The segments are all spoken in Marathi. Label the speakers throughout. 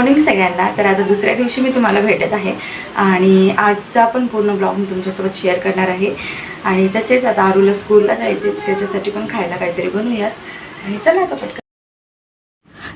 Speaker 1: मॉर्निंग सगळ्यांना. तर आता दुसऱ्या दिवशी मी तुम्हाला भेटत आहे. आणि आजचा पण पूर्ण ब्लॉग मी तुमच्यासोबत शेअर करणार आहे. आणि तसेच आता आरूला स्कूलला जायचे त्याच्यासाठी पण खायला काहीतरी बनवूयात. आणि चला आता पटकन.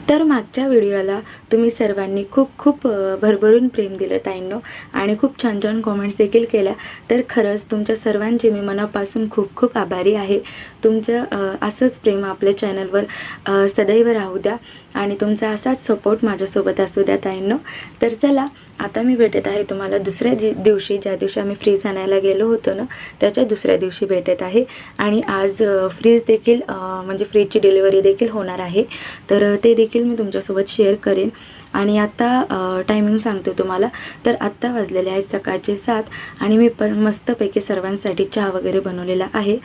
Speaker 1: तर मागच्या व्हिडिओला तुम्ही सर्वांनी खूप खूप भरभरून प्रेम दिलं ताईंनो. आणि खूप छान छान कॉमेंट्स देखील केल्या. तर खरंच तुमच्या सर्वांचे मी मनापासून खूप खूप आभारी आहे. तुमचं असंच प्रेम आपल्या चॅनलवर सदैव राहू द्या. आणि तुमचा असाच सपोर्ट माझ्यासोबत असू द्या ताईंनो. तर चला आता मी भेटत आहे तुम्हाला दुसऱ्या जी दिवशी ज्या दिवशी आम्ही फ्रीज आणायला गेलो होतो ना त्याच्या दुसऱ्या दिवशी भेटत आहे. आणि आज फ्रीज देखील म्हणजे फ्रीजची डिलिव्हरी देखील होणार आहे. तर ते देखील मी तुमच्यासोबत शेअर करेन. आणि आत्ता टायमिंग सांगते तुम्हाला. तर आत्ता वाजलेले आहेत सकाळचे सात आणि मी प मस्तपैकी सर्वांसाठी चहा वगैरे बनवलेला आहे.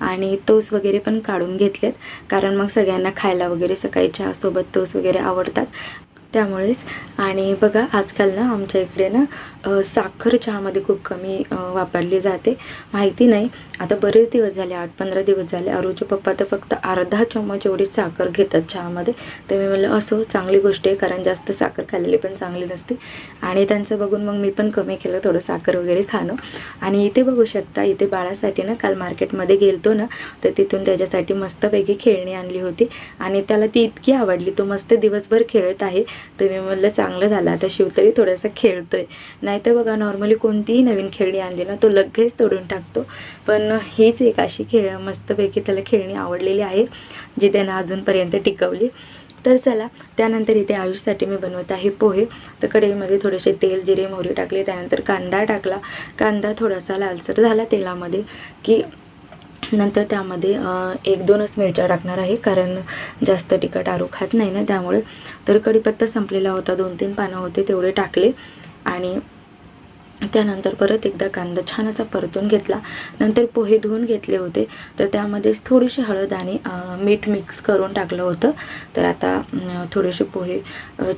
Speaker 1: आणि तोस वगैरे पण काढून घेतलेत. कारण मग सगळ्यांना खायला वगैरे सकाळी चहासोबत तोस वगैरे आवडतात. त्यामुळेच आणि बघा आजकाल ना आमच्या इकडे ना साखर चहामध्ये खूप कमी वापरली जाते. माहिती नाही. आता बरेच दिवस झाले आठ पंधरा दिवस झाले अरुचे पप्पा तर फक्त अर्धा चम्मच एवढी साखर घेतात चहामध्ये. तर मी म्हणलं असो चांगली गोष्ट आहे कारण जास्त साखर खाल्लेली पण चांगली नसते. आणि त्यांचं बघून मग मी पण कमी केलं थोडं साखर वगैरे खाणं. आणि इथे बघू शकता इथे बाळासाठी ना काल मार्केटमध्ये गेलतो ना तर तिथून त्याच्यासाठी मस्तपैकी खेळणी आणली होती. आणि त्याला ती इतकी आवडली तो मस्त दिवसभर खेळत आहे. तर मी म्हणलं चांगलं झालं आता शिवतरी थोडंसं थोडासा खेळतोय. नाहीतर बघा नॉर्मली कोणतीही नवीन खेळणी आणली ना तो लगेच तोडून टाकतो. पण हीच एक अशी खेळ मस्तपैकी त्याला खेळणी आवडलेली आहे जी त्यानं अजूनपर्यंत टिकवली. तर चला त्यानंतर इथे आयुषसाठी मी बनवत आहे पोहे. तर कढईमध्ये थोडेसे तेल जिरे मोहरी टाकले. त्यानंतर कांदा टाकला. कांदा थोडासा लालसर झाला तेलामध्ये की नंतर त्यामध्ये एक दोनच मिरच्या टाकणार आहे कारण जास्त तिखट आरू खात नाही ना त्यामुळे. तर कढीपत्ता संपलेला होता दोन तीन पानं होते तेवढे टाकले. आणि त्यानंतर परत एकदा कांदा छान असा परतून घेतला. नंतर पोहे धुवून घेतले होते. तर त्यामध्येच थोडीशी हळद आणि मीठ मिक्स करून टाकलं होतं. तर आता थोडेसे पोहे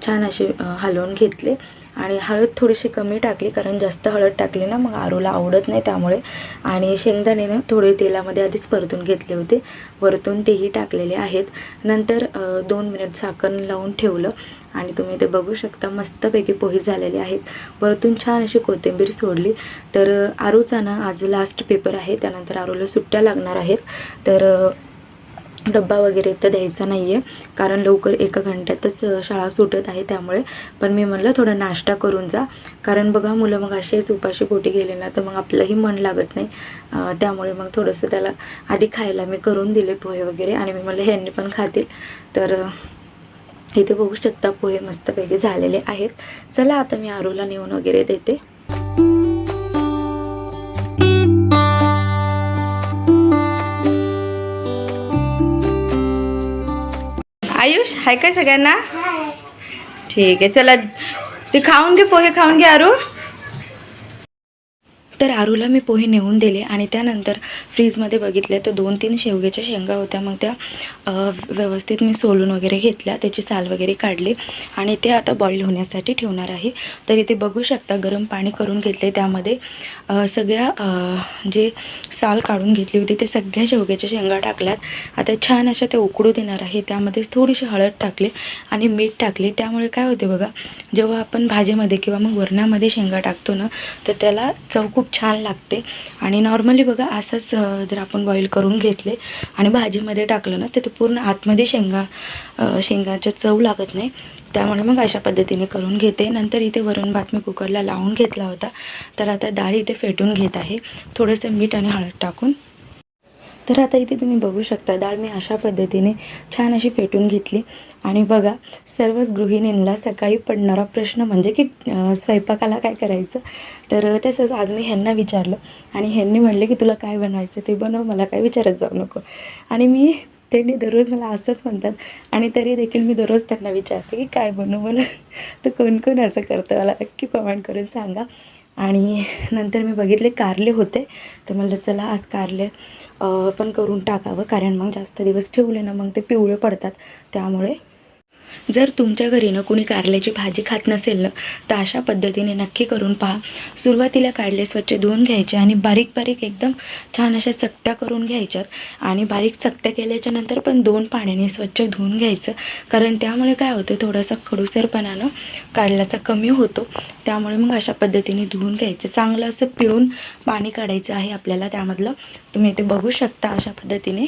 Speaker 1: छान असे हलवून घेतले. आणि हळद थोडीशी कमी टाकली कारण जास्त हळद टाकली ना मग आरूला आवडत नाही त्यामुळे. आणि शेंगदाणे ना थोडे तेलामध्ये आधीच परतून घेतले होते. वरतून तेही टाकलेले आहेत. नंतर दोन मिनिट झाकण लावून ठेवलं. आणि तुम्ही ते बघू शकता मस्तपैकी पोहे झालेले आहेत. वरतून छान अशी कोथिंबीर सोडली. तर आरूचा ना आज लास्ट पेपर आहे. त्यानंतर आरूला सुट्ट्या लागणार आहेत. तर डब्बा वगैरे तर द्यायचा नाही आहे कारण लवकर एका घंट्यातच शाळा सुटत आहे त्यामुळे. पण मी म्हणलं थोडा नाश्ता करून जा. कारण बघा मुलं मग असेच उपाशी पोटी गेले ना तर मग आपलंही मन लागत नाही. त्यामुळे मग थोडंसं त्याला आधी खायला मी करून दिले पोहे वगैरे. आणि मी म्हणलं ह्यांनी पण खातील. तर इथे बघू शकता पोहे मस्तपैकी झालेले आहेत. चला आता मी आरूला नेऊन वगैरे देते. हाय काय सगळ्यांना? ठीक आहे चला. ते खाऊन घे पोहे खाऊन घे आरू. तर आरूला मी पोहे नेऊन दिले आणि त्यानंतर फ्रीजमध्ये बघितले तर दोन तीन शेवग्याच्या शेंगा होत्या. मग त्या व्यवस्थित मी सोलून वगैरे घेतल्या. त्याची साल वगैरे काढली आणि ते आता बॉईल होण्यासाठी ठेवणार आहे. तर इथे बघू शकता गरम पाणी करून घेतले त्यामध्ये. सगळ्या जे साल काढून घेतली होती ते सगळ्या शेवग्याच्या शेंगा टाकल्यात. आता छान अशा ते उकडू देणार आहे. त्यामध्येच थोडीशी हळद टाकली आणि मीठ टाकले. त्यामुळे काय होते बघा जेव्हा आपण भाजीमध्ये किंवा मग वरणामध्ये शेंगा टाकतो ना तर त्याला चव खूप छान लागते. आणि नॉर्मली बघा असंच जर आपण बॉईल करून घेतले आणि भाजीमध्ये टाकलं ना तर ते पूर्ण आतमध्ये शेंगा शेंगाच्या चव लागत नाही. त्यामुळे मग अशा पद्धतीने करून घेते. नंतर इथे वरण भात मी कुकरला लावून घेतला होता. तर आता डाळ इथे फेटून घेत आहे. थोडंसं मीठ आणि हळद टाकून. तर आता इथे तुम्ही बघू शकता डाळ मी अशा पद्धतीने छान अशी फेटून घेतली. आणि बघा सर्व गृहिणींना सकाळी पडणारा प्रश्न म्हणजे की स्वयंपाकाला काय करायचं? तर तसंच आज मी ह्यांना विचारलं आणि ह्यांनी म्हणले की तुला काय बनवायचं ते बनव मला काय विचारत जाऊ नको. आणि मी त्यांनी दररोज मला असंच म्हणतात आणि तरी देखील मी दररोज त्यांना विचारते की काय बनवू मला? तर कोण कोण असं करतं? मला नक्की कमेंट करून सांगा. आणि नंतर मी बघितले कारले होते. तर म्हणलं चला आज कारले पण करून टाकावं कारण मग जास्त दिवस ठेवले ना मग ते पिवळे पडतात. त्यामुळे जर तुमच्या घरी ना कुणी कारल्याची भाजी खात नसेल ना तर अशा पद्धतीने नक्की करून पहा. सुरुवातीला कारले स्वच्छ धुवून घ्यायचे आणि बारीक बारीक एकदम छान अशा चकत्या करून घ्यायच्यात. आणि बारीक चकत्या केल्याच्यानंतर पण दोन पाण्याने स्वच्छ धुवून घ्यायचं. कारण त्यामुळे काय होतं थोडासा खडूसरपणानं कारल्याचा कमी होतो. त्यामुळे मग अशा पद्धतीने धुवून घ्यायचं. चांगलं असं पिळून पाणी काढायचं आहे आपल्याला त्यामधलं. तुम्ही ते बघू शकता अशा पद्धतीने.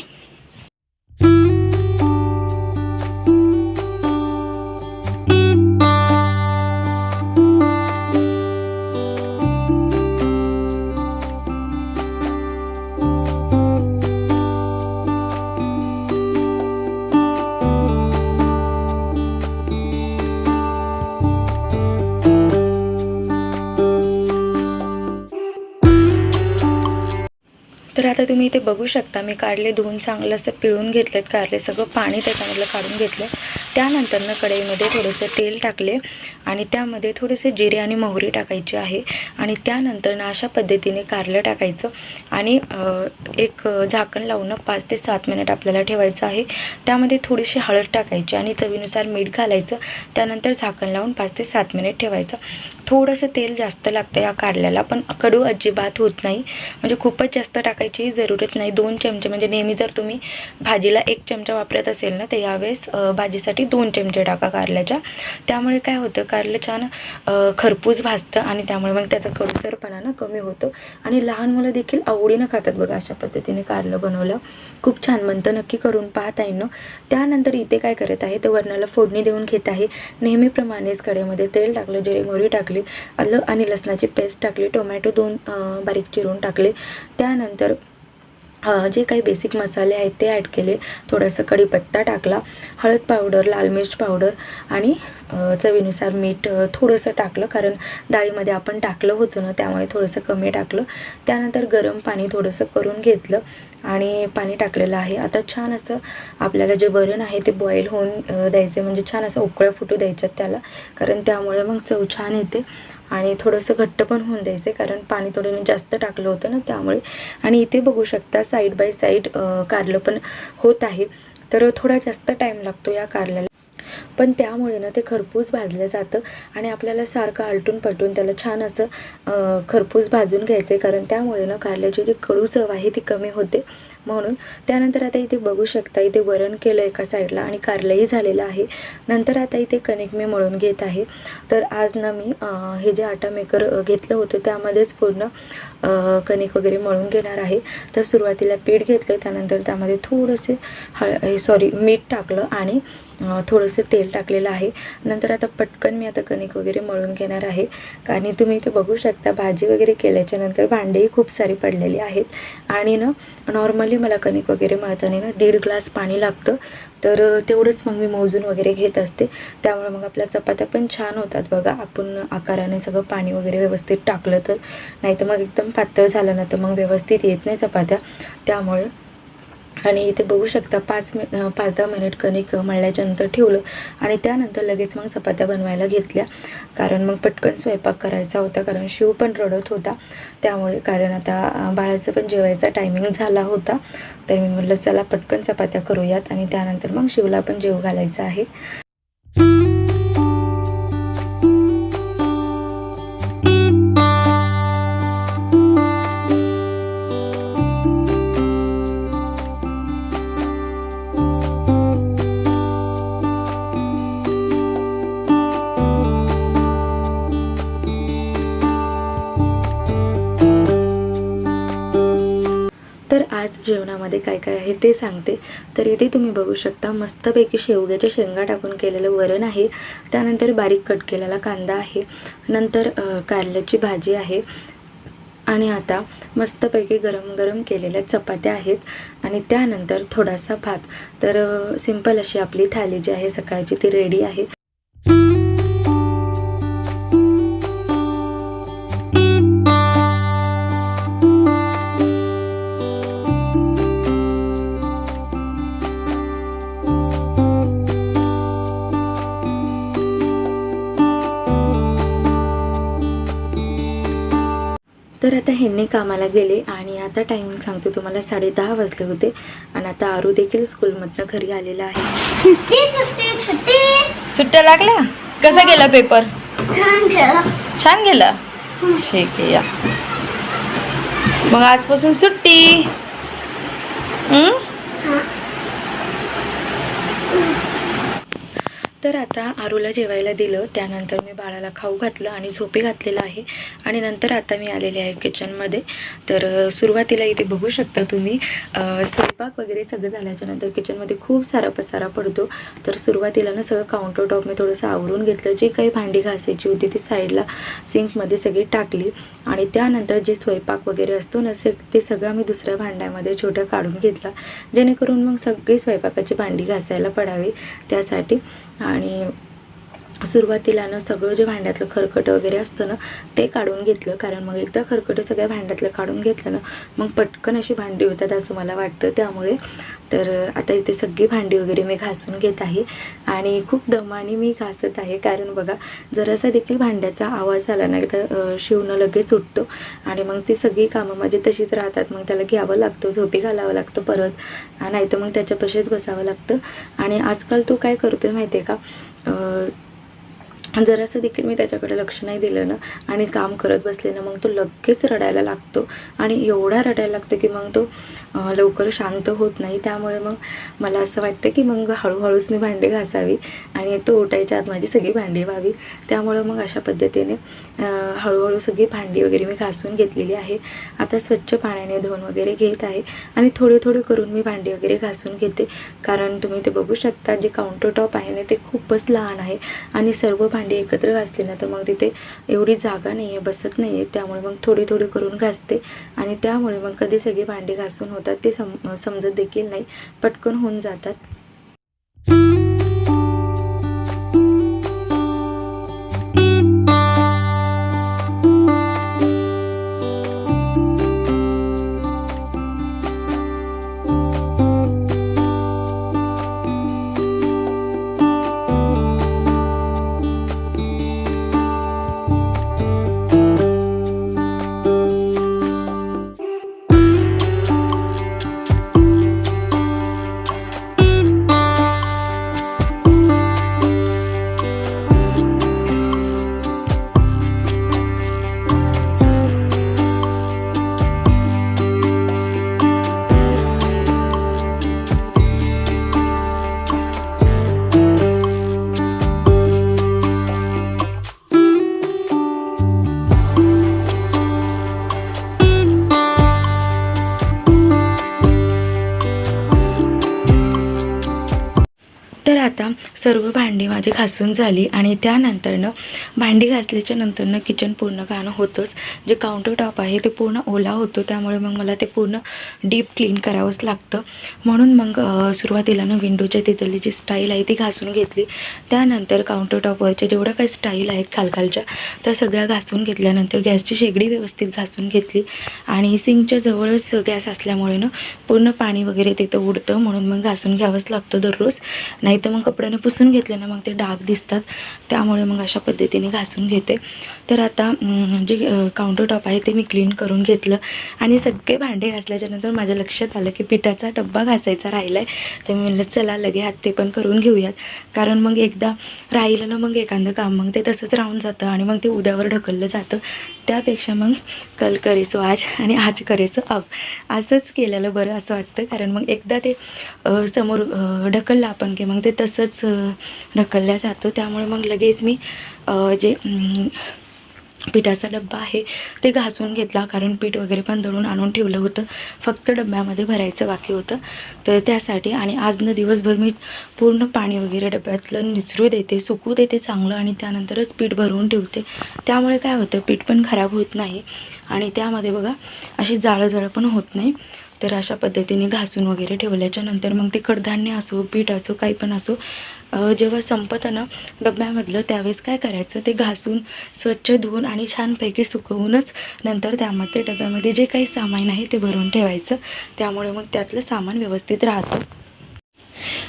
Speaker 1: तर आता तुम्ही इथे बघू शकता मी कारले धुवून चांगलं असं पिळून घेतलेत कारले सगळं पाणी त्याच्यामधलं काढून घेतलं त्यानंतरनं कढईमध्ये थोडंसं तेल टाकले आणि त्यामध्ये थोडेसे जिरे आणि मोहरी टाकायची आहे. आणि त्यानंतरनं अशा पद्धतीने कारलं टाकायचं आणि एक झाकण लावून पाच ते सात मिनिट आपल्याला ठेवायचं आहे. त्यामध्ये थोडीशी हळद टाकायची आणि चवीनुसार मीठ घालायचं. त्यानंतर झाकण लावून पाच ते सात मिनिट ठेवायचं. थोडंसं तेल जास्त लागतं या कारल्याला पण कडू अजिबात होत नाही. म्हणजे खूपच जास्त टाकायची जरूरत नाही. दोन चमचे म्हणजे नेहमी जर तुम्ही भाजीला एक चमचा वापरत असेल ना तर यावेळेस भाजीसाठी भाजीसाठी दोन चमचे टाका कारल्याच्या. त्यामुळे काय होतं कारलं छान खरपूस भाजतं आणि त्यामुळे मग त्याचा कडसरपणा ना कमी होतो. आणि लहान मुलं देखील आवडीनं खातात बघा अशा पद्धतीने कारलं बनवलं. खूप छान बनतं नक्की करून पाहता येईन त्यानंतर इथे काय करत आहे तर वरणाला फोडणी देऊन घेत आहे. नेहमीप्रमाणेच कडेमध्ये तेल टाकलं जिरे मोहरी टाकली आलं आणि लसणाची पेस्ट टाकली टोमॅटो दोन बारीक चिरून टाकले. त्यानंतर जे काही बेसिक मसाले आहेत ते ॲड केले. थोडंसं कढीपत्ता टाकला. हळद पावडर लाल मिर्च पावडर आणि चवीनुसार मीठ थोडंसं टाकलं. कारण डाळीमध्ये आपण टाकलं होतं ना त्यामुळे थोडंसं कमी टाकलं. त्यानंतर गरम पाणी थोडंसं करून घेतलं. आणि पाणी टाकलेलं आहे. आता छान असं आपल्याला जे वरण आहे ते बॉईल होऊन द्यायचं. म्हणजे छान असं उकळ्या फुटू द्यायच्यात त्याला. कारण त्यामुळे मग चव छान येते. आणि थोडंसं घट्ट पण होऊन द्यायचं. कारण पाणी थोडं मी जास्त टाकलं होतं ना त्यामुळे. आणि इथे बघू शकता साईड बाय साईड कारलं पण होत आहे. तर थोडा जास्त टाईम लागतो या कारल्याला. पण त्यामुळे ना ते खरपूस भाजलं जातं आणि आपल्याला सारखं आलटून पलटून त्याला छान असं खरपूस भाजून घ्यायचं आहे कारण त्यामुळे ना कारल्याची जी कडू चव आहे ती कमी होते. म्हणून त्यानंतर आता इथे बघू शकता इथे वरण केलं एका साईडला आणि कारलंही झालेलं आहे. नंतर आता इथे कणिक मी मळून घेत आहे. तर आज ना मी हे जे आटा मेकर घेतलं होतं त्यामध्येच पूर्ण कणिक वगैरे मळून घेणार आहे. तर सुरुवातीला पीठ घेतलं त्यानंतर त्यामध्ये थोडंसे हळ सॉरी मीठ टाकलं आणि थोडंसं तेल टाकलेलं आहे. नंतर आता पटकन मी आता कणिक वगैरे मळून घेणार आहे. आणि तुम्ही इथे बघू शकता भाजी वगैरे केल्याच्यानंतर भांडेही खूप सारी पडलेली आहेत. आणि ना नॉर्मली मला कणिक वगैरे मळताना ना दीड ग्लास पाणी लागतं. तर तेवढंच मग मी मोजून वगैरे घेत असते. त्यामुळे मग आपल्या चपात्या पण छान होतात बघा. आपण आकाराने सगळं पाणी वगैरे व्यवस्थित टाकलं तर. नाही तर मग एकदम पातळ झालं ना तर मग व्यवस्थित येत नाही चपात्या. त्यामुळे आणि इथे बघू शकता पाच मि पाच दहा मिनिट कणिक मळल्याच्या नंतर ठेवलं आणि त्यानंतर लगेच मग चपात्या बनवायला घेतल्या. कारण मग पटकन स्वयंपाक करायचा होता कारण शिव पण रडत होता. त्यामुळे कारण आता बाळाचं पण जेवायचा टायमिंग झाला होता. तर मी म्हटलं चला पटकन चपात्या करूयात. आणि त्यानंतर मग शिवला पण जेव घालायचा आहे. जेवणामध्ये काय काय आहे ते सांगते. तर इथे तुम्ही बघू शकता मस्तपैकी शेवग्याच्या शेंगा टाकून केलेलं वरण आहे. त्यानंतर बारीक कट केलेला कांदा आहे. नंतर कारल्याची भाजी आहे. आणि आता मस्तपैकी गरम गरम केलेल्या चपात्या आहेत. आणि त्यानंतर थोडासा भात. तर सिंपल अशी आपली थाली जी आहे सकाळची ती रेडी आहे. तर आता ह्यांनी कामाला गेले आणि आता टायमिंग सांगते तुम्हाला साडे दहा वाजले होते आणि आता आरू देखील स्कूलमधनं घरी आलेला आहे. सुट्ट्या लागल्या? कसा गेला पेपर
Speaker 2: छान गेला.
Speaker 1: छान गेला? ठीक आहे या. मग आजपासून सुट्टी. तर आता आरूला जेवायला दिलं त्यानंतर मी बाळाला खाऊ घातलं आणि झोपे घातलेलं आहे. आणि नंतर आता मी आलेले आहे किचनमध्ये तर सुरुवातीला इथे बघू शकता तुम्ही स्वयंपाक वगैरे सगळं झाल्याच्यानंतर किचनमध्ये खूप सारा पसारा पडतो. तर सुरुवातीला ना सगळं काउंटर टॉप मी थोडंसं आवरून घेतलं. जे काही भांडी घासायची होती ती साईडला सिंकमध्ये सगळी टाकली. आणि त्यानंतर जे स्वयंपाक वगैरे असतो ना से ते सगळं मी दुसऱ्या भांड्यामध्ये छोटं काढून घेतला. जेणेकरून मग सगळी स्वयंपाकाची भांडी घासायला पडावी त्यासाठी. आणि सुरुवातीला ना सगळं जे भांड्यातलं खरकट वगैरे असतं ना ते काढून घेतलं. कारण मग एकदा खरकटं सगळ्या भांड्यातलं काढून घेतलं ना मग पटकन अशी भांडी होतात असं मला वाटतं. त्यामुळे तर आता इथे सगळी भांडी वगैरे मी घासून घेत आहे. आणि खूप दमाने मी घासत आहे. कारण बघा जरासा देखील भांड्याचा आवाज आला ना तर शिवणं लगेच उठतो. आणि मग ती सगळी कामं माझी तशीच राहतात. मग त्याला घ्यावं लागतं झोपी घालावं लागतं परत. नाही तर मग त्याच्यापाशीच बसावं लागतं. आणि आजकाल तो काय करतोय माहिती आहे का जरासं देखील मी त्याच्याकडे लक्ष नाही दिलं ना आणि काम करत बसले ना मग तो लगेच रडायला लागतो. आणि एवढा रडायला लागतो की मग तो लवकर शांत होत नाही. त्यामुळे मग मला असं वाटतं की मग हळूहळूच मी भांडे घासावी आणि तो ओटायच्या आत माझी सगळी भांडी व्हावी. त्यामुळं मग अशा पद्धतीने हळूहळू सगळी भांडी वगैरे मी घासून घेतलेली आहे. आता स्वच्छ पाण्याने धुवून वगैरे घेत आहे आणि थोडे थोडे करून मी भांडी वगैरे घासून घेते. कारण तुम्ही ते बघू शकता जे काउंटर टॉप आहे ना ते खूपच लहान आहे आणि सर्व भांडी भांडी एकत्र घासली ना तर मग तिथे एवढी जागा नाही आहे बसत नाही आहे त्यामुळे मग थोडी थोडी करून घासते. आणि त्यामुळे मग कधी सगळी भांडी घासून होतात ते सम समजत देखील नाही. पटकन होऊन जातात. सर्व भांडी माझी घासून झाली आणि त्यानंतरनं भांडी घासल्याच्या नंतरनं किचन पूर्ण घाणं होतंच. जे काउंटर टॉप आहे ते पूर्ण ओला होतो त्यामुळे मग मला ते पूर्ण डीप क्लीन करावंच लागतं. म्हणून मग सुरुवातीला ना विंडोच्या तिथली जी स्टाईल आहे ती घासून घेतली. त्यानंतर काउंटर टॉपवरच्या जेवढ्या काही स्टाईल आहेत खालखालच्या त्या सगळ्या घासून घेतल्यानंतर गॅसची शेगडी व्यवस्थित घासून घेतली. आणि सिंकच्या जवळच गॅस असल्यामुळे ना पूर्ण पाणी वगैरे तिथं उडतं म्हणून मग घासून घ्यावंच लागतं दररोज. नाही तर मग कपड्याने पुसून घेतले ना मग ते डाग दिसतात. त्यामुळे मग अशा पद्धतीने घासून घेते. तर आता जे काउंटर टॉप आहे ते मी क्लीन करून घेतलं. आणि सगळे भांडे घासल्याच्यानंतर माझ्या लक्षात आलं की पिठाचा डब्बा घासायचा राहिला आहे तर मी म्हणलं चला लगे हात ते पण करून घेऊयात. कारण मग एकदा राहिलं ना मग एखादं काम मग ते तसंच राहून जातं आणि मग ते उद्यावर ढकललं जातं. त्यापेक्षा मग कल करेसो आज आणि आज करेसो अब. असंच केलेलं बरं असं वाटतं. कारण मग एकदा ते समोर ढकललं आपण की मग ते तसंच ढकलल्या जातं. त्यामुळे मग लगेच मी जे पिठाचा डब्बा आहे ते घासून घेतला. कारण पीठ वगैरे पण दळून आणून ठेवलं होतं. फक्त डब्यामध्ये भरायचं बाकी होतं. तर त्यासाठी आणि आज न दिवसभर मी पूर्ण पाणी वगैरे डब्यातलं निचरू देते सुकू देते चांगलं आणि त्यानंतरच पीठ भरवून ठेवते. त्यामुळे काय होतं पीठ पण खराब होत नाही. आणि त्यामध्ये बघा अशी जाळं जाळं पण होत नाही. तर अशा पद्धतीने घासून वगैरे ठेवल्याच्या नंतर मग ते कडधान्य असो पीठ असो काही पण असो जेव्हा संपतं ना डब्यामधलं त्यावेळेस काय करायचं ते घासून स्वच्छ धुवून आणि छानपैकी सुकवूनच नंतर त्यामध्ये डब्यामध्ये जे काही सामान आहे ते भरून ठेवायचं. त्यामुळे मग त्यातलं सामान व्यवस्थित राहतं.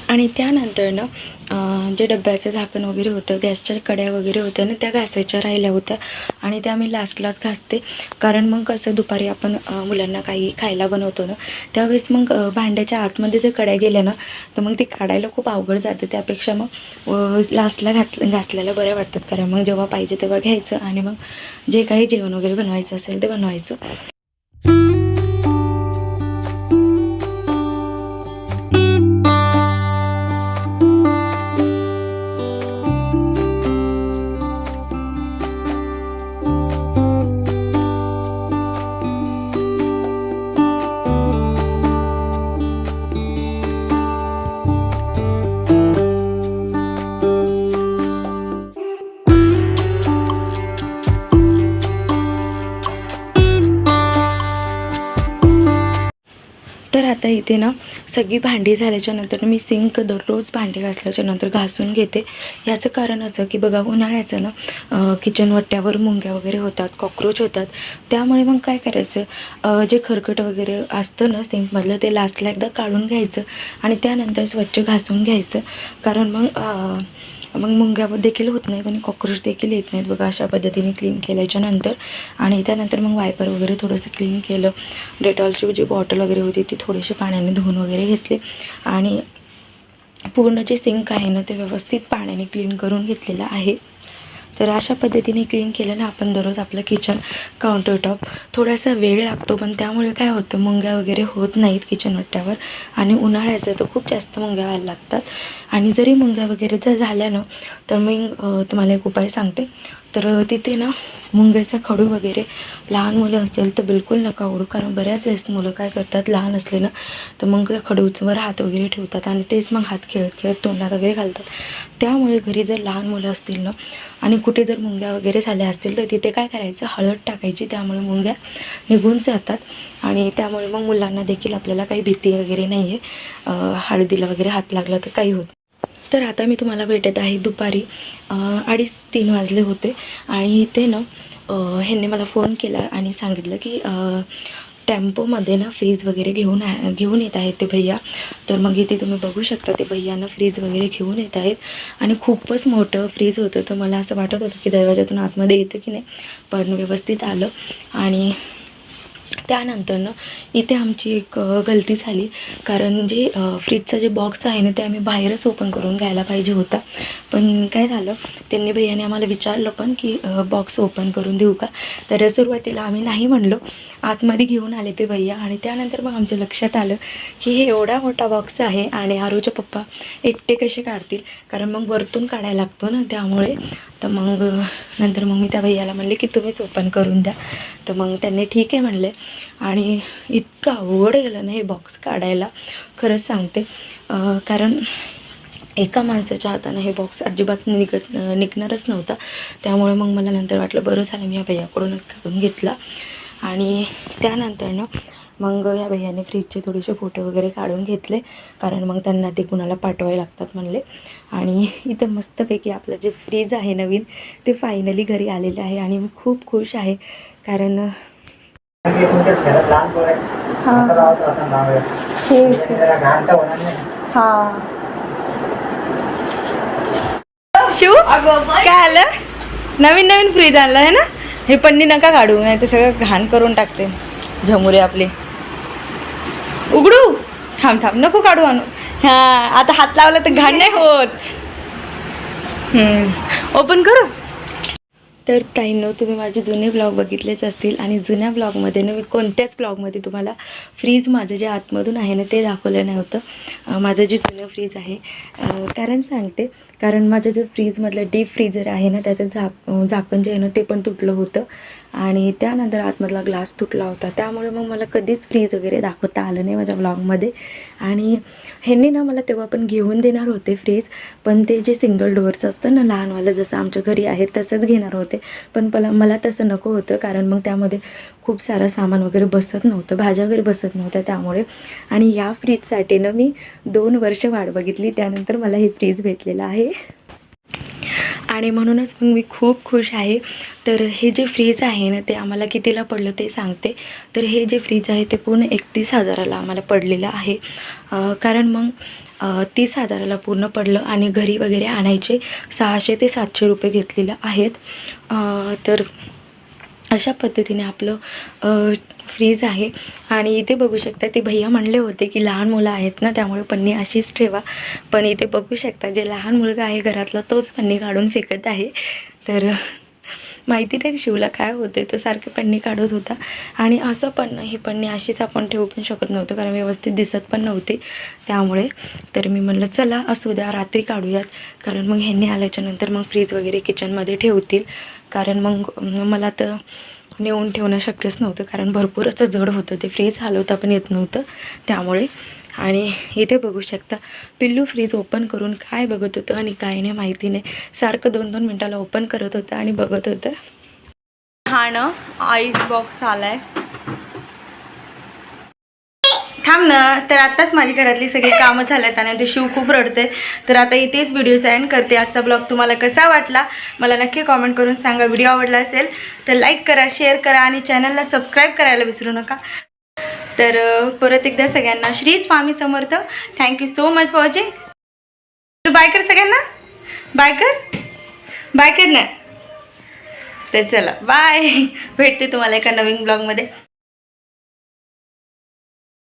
Speaker 1: आणि त्यानंतर ना जे डब्याचं झाकण वगैरे होतं गॅसच्या कड्या वगैरे होत्या ना त्या घासायच्या राहिल्या होत्या. आणि त्या मी लास्टलाच घासते. कारण मग कसं दुपारी आपण मुलांना काही खायला बनवतो ना त्यावेळेस मग भांड्याच्या आतमध्ये जर कड्या गेल्या ना तर मग ते काढायला खूप अवघड जाते. त्यापेक्षा मग लास्टला घात घासलेल्या बऱ्या वाटतात. कारण मग जेव्हा पाहिजे तेव्हा घ्यायचं आणि मग जे काही जेवण वगैरे बनवायचं असेल ते बनवायचं. इथे ना सगळी भांडी झाल्याच्यानंतर मी सिंक दररोज भांडी घासल्याच्यानंतर घासून घेते. याचं कारण असं की बघा उन्हाळ्याचं ना किचन वट्ट्यावर मुंग्या वगैरे होतात कॉक्रोच होतात. त्यामुळे मग काय करायचं? जे खरकट वगैरे असतं ना सिंकमधलं ते लास्टला एकदा काढून घ्यायचं आणि त्यानंतर स्वच्छ घासून घ्यायचं. कारण मग मग मुंग्या देखील होत नाहीत आणि कॉक्रोच देखील येत नाहीत. बघा अशा पद्धतीने क्लीन केल्याच्यानंतर आणि त्यानंतर मग वायपर वगैरे थोडंसं क्लीन केलं. डेटॉलची जी बॉटल वगैरे होती ती थोडीशी पाण्याने धुवून वगैरे घेतली. आणि पूर्ण जे सिंक आहे ना ते व्यवस्थित पाण्याने क्लीन करून घेतलेलं आहे. तर अशा पद्धतीने क्लीन केलं ना आपण दररोज आपलं किचन काउंटरटॉप थोडासा वेळ लागतो पण त्यामुळे काय होतं मुंग्या वगैरे होत नाहीत किचन वट्ट्यावर आणि उन्हाळ्याचं तर खूप जास्त मुंग्या व्हायला लागतात. आणि जरी मुंग्या वगैरे जर झाल्या ना तर मी तुम्हाला एक उपाय सांगते. तर तिथे ना मुंग्याचा खडू वगैरे लहान मुलं असेल तर बिलकुल नका ओढू कारण बऱ्याच वेळेस मुलं काय करतात लहान असले ना तर मग त्या खडूचवर हात वगैरे ठेवतात आणि तेच मग हात खेळत खेळत तोंडात वगैरे घालतात. त्यामुळे घरी जर लहान मुलं असतील ना आणि कुठे जर मुंग्या वगैरे झाल्या असतील तर तिथे काय करायचं हळद टाकायची त्यामुळे मुंग्या निघून जातात आणि त्यामुळे मग मुलांना देखील आपल्याला काही भीती वगैरे नाही आहे हळदीला वगैरे हात लागला तर काही होत तर आता मी तुम्हाला भेटत आहे दुपारी अडीच तीन वाजले होते. आणि इथे ना ह्यांनी मला फोन केला आणि सांगितलं की टेम्पोमध्ये ना फ्रीज वगैरे घेऊन आ- घेऊन येत आहेत ते भैया. तर मग इथे तुम्ही बघू शकता ते भैयानं फ्रीज वगैरे घेऊन येत आहेत. आणि खूपच मोठं फ्रीज होतं. तर मला असं वाटत होतं की दरवाजातून आतमध्ये येतं की नाही. पण व्यवस्थित आलं. आणि त्यानंतर ना इथे आमची एक गलती झाली. कारण जे फ्रीजचा फ्रीजचं जे बॉक्स आहे ना ते आम्ही बाहेरच ओपन करून घ्यायला पाहिजे होता. पण काय झालं त्यांनी भैयाने आम्हाला विचारलं पण की बॉक्स ओपन करून देऊ का? तर सुरुवातीला आम्ही नाही म्हणलो. आतमध्ये घेऊन आले ते भैया आणि त्यानंतर मग आमच्या लक्षात आलं की हे एवढा मोठा बॉक्स आहे आणि आरूच्या पप्पा एकटे कसे काढतील? कारण मग वरतून काढायला लागतो ना त्यामुळे तर मग नंतर मग मी त्या भैयाला म्हणले की तुम्हीच ओपन करून द्या. तर मग त्यांनी ठीक आहे म्हणले. आणि इतकं अवघड गेलं ना हे बॉक्स काढायला. खरंच सांगते. कारण एका माणसाच्या हातानं हे बॉक्स अजिबात निघत निघणारच नव्हता. त्यामुळे मग मला नंतर वाटलं बरं झालं मी या भैयाकडूनच काढून घेतला. आणि त्यानंतरनं मग या भैयाने फ्रीजचे थोडेसे फोटो वगैरे काढून घेतले. कारण मग त्यांना ते कुणाला पाठवावे लागतात म्हणले. आणि इथं मस्तपैकी आपलं जे फ्रीज आहे नवीन ते फायनली घरी आलेलं आहे आणि मी खूप खुश आहे. कारण हां. शिव काय आलं? नवीन नवीन फ्रीज आणलं आहे ना? हे पन्नी नका काढू नाही ते सगळं घाण करून टाकते. झमुरे आपले. उघडू? थांब थांब नको काढू आणू. हा आता हात लावला तर घाण नाही होत. ओपन करू? तर ताईंनो तुम्ही माझे जुने ब्लॉग बघितलेच असतील आणि जुन्या ब्लॉगमध्ये ना मी कोणत्याच ब्लॉगमध्ये तुम्हाला फ्रीज माझं जे आतमधून आहे ना ते दाखवलं नव्हतं. होतं माझं जे जुनं फ्रीज आहे कारण सांगते कारण माझं जे फ्रीजमधलं डीप फ्रीजर आहे ना त्याचं झाक झाकण जे आहे ना ते पण तुटलं होतं. आणि त्यानंतर आतमधला ग्लास तुटला होता. त्यामुळे मग मला कधीच फ्रीज वगैरे दाखवता आलं नाही माझ्या ब्लॉगमध्ये आणि ह्यांनी ना मला तेव्हा पण घेऊन देणार होते फ्रीज पण ते जे सिंगल डोअरचं असतं ना लहानवालं जसं आमच्या घरी आहे तसंच घेणार होते. पण मला मला तसं नको होतं कारण मग त्यामध्ये खूप सारं सामान वगैरे बसत नव्हतं भाज्या वगैरे बसत नव्हत्या त्यामुळे. आणि या फ्रीजसाठी ना मी दोन वर्ष वाट बघितली त्यानंतर मला हे फ्रीज भेटलेलं आहे. आणि म्हणूनच मग मी खूप खुश आहे. तर हे जे फ्रीज आहे ना ते आम्हाला कितीला पडलं ते सांगते. तर हे जे फ्रीज आहे ते पूर्ण एकतीस हजाराला आम्हाला पडलेलं आहे. कारण मग तीस हजाराला पूर्ण पडलं आणि घरी वगैरे आणायचे सहाशे ते सातशे रुपये घेतलेलं आहेत. तर अशा पद्धतीने आपलं फ्रीज आहे. आणि इथे बघू शकता ते भैया म्हणले होते की लहान मुलं आहेत ना त्यामुळे पन्नी अशीच ठेवा. पण इथे बघू शकता जे लहान मुलगा आहे घरातला तोच पन्नी काढून फेकत आहे. तर माहिती नाही शिवला काय होते तो सारखे पन्नी काढत होता. आणि असं पण ही पन्नी अशीच आपण ठेवू पण शकत नव्हतं कारण व्यवस्थित दिसत पण नव्हती. त्यामुळे तर मी म्हणलं चला असू द्या रात्री काढूयात. कारण मग ह्यांनी आल्याच्यानंतर मग फ्रीज वगैरे किचनमध्ये ठेवतील. कारण मग मला तर नेऊन ठेवणं शक्यच नव्हतं कारण भरपूर असं जड होतं ते. फ्रीज हलवता पण येत नव्हतं. त्यामुळे आणि इथे बघू शकता पिल्लू फ्रीज ओपन करून काय बघत होतं आणि काय नाही माहिती नाही. सारखं दोन दोन मिनटाला ओपन करत होतं आणि बघत होतं. हा ना आईस बॉक्स आलाय. थांब ना तर आत्ताच माझी घरातली सगळी कामं झाल्यात आणि ते शिव खूप रडते तर आता इथेच व्हिडिओ सेंड करते. आजचा ब्लॉग तुम्हाला कसा वाटला? मला नक्की कॉमेंट करून सांगा. व्हिडिओ आवडला असेल तर लाईक करा शेअर करा आणि चॅनलला सबस्क्राईब करायला विसरू नका. तर परत एकदा सगळ्यांना Shri Swami Samarth. Thank you so much for watching Tu bye कर सगळ्यांना. बाय कर. बाय कर ना तर चला बाय भेटते तुम्हाला एका नवीन ब्लॉगमध्ये